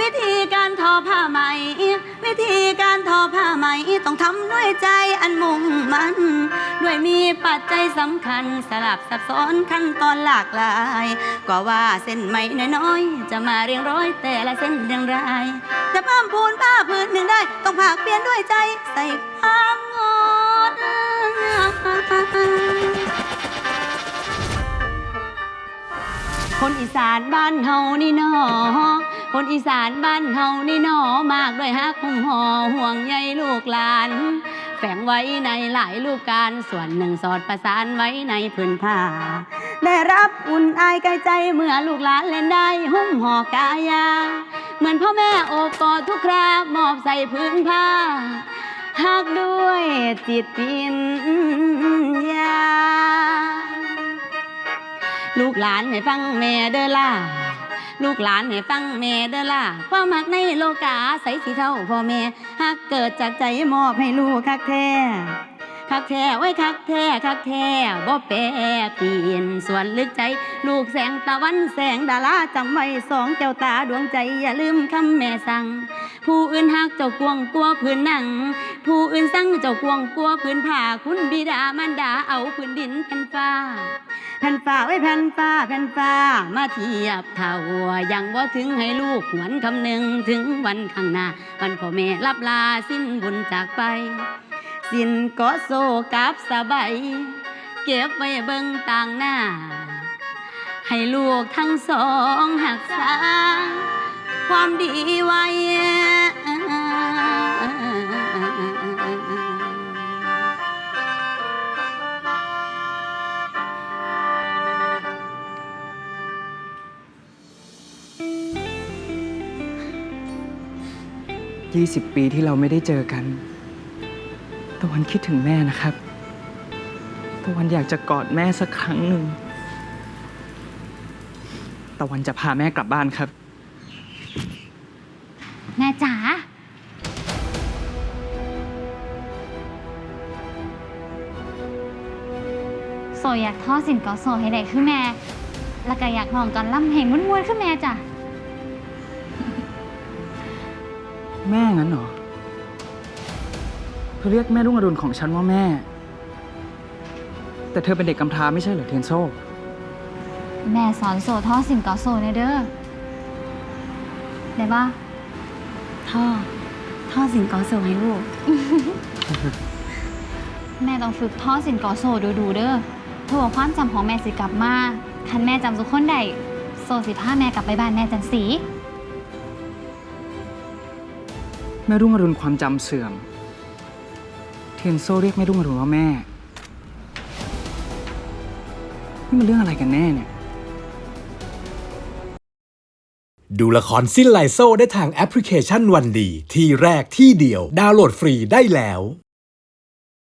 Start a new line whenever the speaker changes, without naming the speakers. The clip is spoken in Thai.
วิธีการทอผ้าไหม วิธีการทอผ้าไหม ต้องทำด้วยใจอันมุ่งมันด้วยมีปัจจัยสำคัญสลับซับซ้อนขั้นตอนหลากหลาย ก็ว่าเส้นไหมน้อยๆ จะมาเรียงร้อยแต่ละเส้นอย่างไรจะเพิ่มพูนผ้าพื้นหนึ่งได้ ต้องผากเปลี่ยนด้วยใจใส่ความงดคนอีสานบ้านเฮานี่หนอ คนอีสานบ้านเฮานี่หนอมากด้วยฮักหุ่มห่อห่วงใยลูกหลาน แฝงไว้ในหลายลูกการส่วนหนึ่งสอดประสานไว้ในพื้นผ้า ได้รับอุ่นอายกายใจเมื่อลูกหลานเล่นได้หุ้มห่อกายา เหมือนพ่อแม่โอบกอดทุกครามอบใส่พื้นผ้าหักด้วยจิตวิญญาลูกหลานให้ฟังแม่เด้อล่ะ ลูกหลานให้ฟังแม่เด้อล่ะความหักในโลกาใสสีเท่าพ่อแม่หักเกิดจากใจมอบให้ลูกคักแท้คักแท้ไว้คักแท้คักแท้บ่แปรเปลี่ยนส่วนลึกใจ ลูกแสงตะวันแสงดาราจำไว้สองแก้วตาดวงใจอย่าลืมคำแม่สั่ง ผู้อื่นหักเจ้ากวงกลัวพื้นหนัง ผู้อื่นสั่งเจ้ากวงกลัวพื้นผ้าคุณบิดามารดาเอาพื้นดินแผ่นฟ้า ผ่นฟ้าไว้แผ่นฟ้าแผ่นฟ้ามาเทียบเท่ายังบ่าถึงให้ลูกหวนคำหนึ่งถึงวันข้างหน้า วันพ่อแม่รับลาสิ้นบุญจากไป สิ้นก็โซกับสบายเก็บไว้เบิ่งต่างหน้า ให้ลูกทั้งสองหักษาความดีไว้
20 ปีที่เราไม่ได้เจอกัน ตะวันคิดถึงแม่นะครับ ตะวันอยากจะกอดแม่สักครั้งหนึ่ง ตะวันจะพาแม่กลับบ้านครับ
แม่จ๋า โซอยากทอดสินกอโซให้ได้คือแม่ แล้วก็อยากลองกันล่ำเพลงม้วนๆคือแม่จ้ะ
แม่งั้นเหรอ เธอเรียกแม่รุ่งอรุณของฉันว่าแม่ แต่เธอเป็นเด็กกำพร้าไม่ใช่เหรอเทยนโซ
แม่สอนโซทอดสินกอโซในเด้อได้ปะ
ท่อ ท่อสิงกอโซให้ลูก
แม่ต้องฝึกทอดสินกอโซดูๆเด้อเพื่อว่าความจำของแม่สิกลับมา คันแม่จำทุกคนได้โซสิพาแม่กลับไปบ้านแม่จันสี
แม่รุ่งอรุณความจำเสื่อม เทนโซเรียกแม่รุ่งอรุณว่าแม่ นี่มันเรื่องอะไรกันแน่เนี่ย
ดูละครสิ้นไลโซได้ทางแอปพลิเคชันวันดี ที่แรกที่เดียวดาวน์โหลดฟรีได้แล้ว